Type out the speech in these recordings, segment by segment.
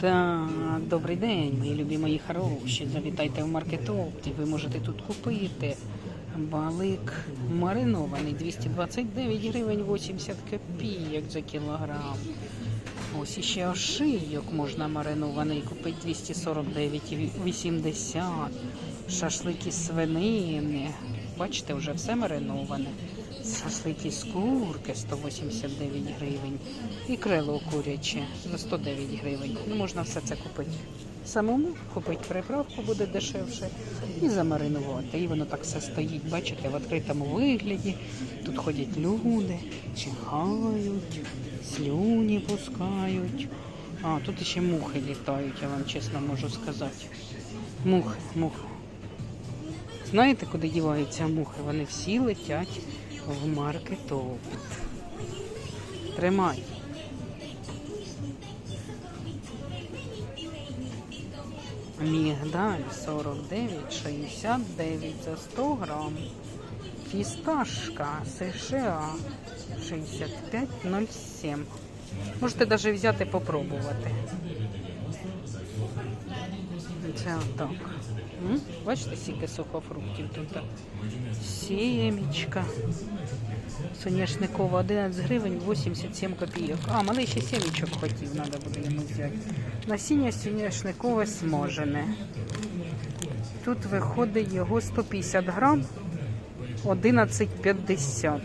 Так, добрий день, мої любі мої хороші. Завітайте в маркетопті. Ви можете тут купити балик маринований 229 гривень 80 копійок за кілограм. Ось іще ошийок можна маринований купити 249,80. Шашлики свинини. Бачите, вже все мариноване. Шашлики з курки 189 гривень. І крило куряче за 109 гривень. Ну, можна все це купити. Самому купити приправку буде дешевше і замаринувати. І воно так все стоїть, бачите, в відкритому вигляді. Тут ходять люди, чихають, слюні пускають. А, тут ще мухи літають, я вам чесно можу сказати. Мухи, мухи. Знаєте, куди діваються мухи? Вони всі летять в маркетопт. Тримай. Мігдаль 49,69 за 100 грам. Фісташка США 65,07. Можете навіть взяти попробувати. Це отак. Бачите, скільки сухофруктів тут. Сімечка. Соняшникова 11 гривень 87 копійок. А, малий ще сімечок хотів, треба буде йому взяти. Насіння соняшникове смажене. Тут виходить його 150 грам 11,50.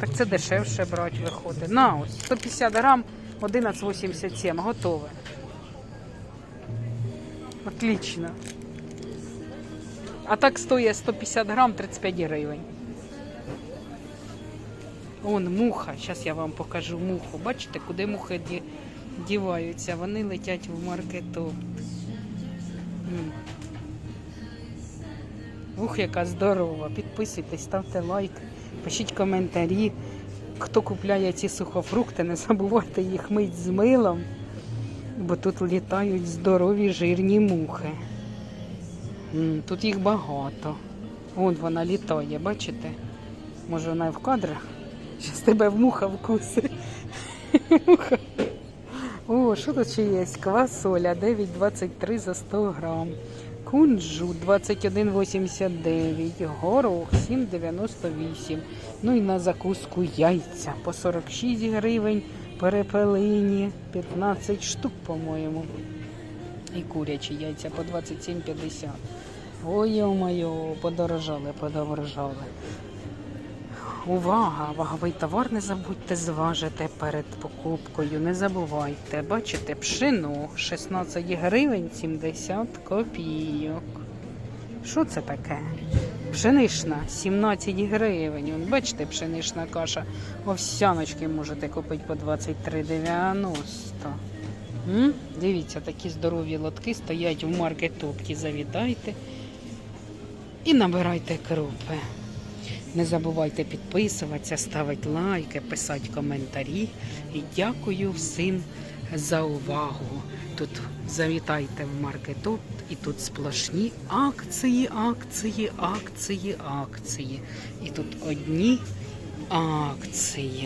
Так це дешевше брати виходить. На ось 150 грам 11,87. Готове. Отлично. А так стоїть 150 грам 35 гривень. Вон муха. Зараз я вам покажу муху. Бачите, куди мухи ді- діваються? Вони летять в маркетоп. М. Ух, яка здорова. Підписуйтесь, ставте лайк, пишіть коментарі. Хто купляє ці сухофрукти, не забувайте їх мить з милом, бо тут літають здорові жирні мухи. Тут їх багато. Вон вона літає, бачите? Може вона і в кадрах? Зараз тебе в муха вкусить. О, що тут ще є? Квасоля 9,23 за 100 грам. Кунжут 21,89. Горох 7,98. Ну і на закуску яйця по 46 гривень. Перепелині 15 штук, по-моєму. І курячі яйця по 27,50. Ой, йо-моє, подорожали, подорожали. Увага! Ваговий товар не забудьте зважити перед покупкою. Не забувайте. Бачите, пшено 16 гривень 70 копійок. Що це таке? Пшенишна 17 гривень. Вон, бачите, пшенишна каша. Овсяночки можете купити по 23,90. М? Дивіться, такі здорові лотки стоять в маркетопті. Завітайте і набирайте крупи. Не забувайте підписуватися, ставити лайки, писати коментарі. І дякую всім за увагу. Тут завітайте в маркетоп, і тут сплошні акції, акції, акції, акції. І тут одні акції.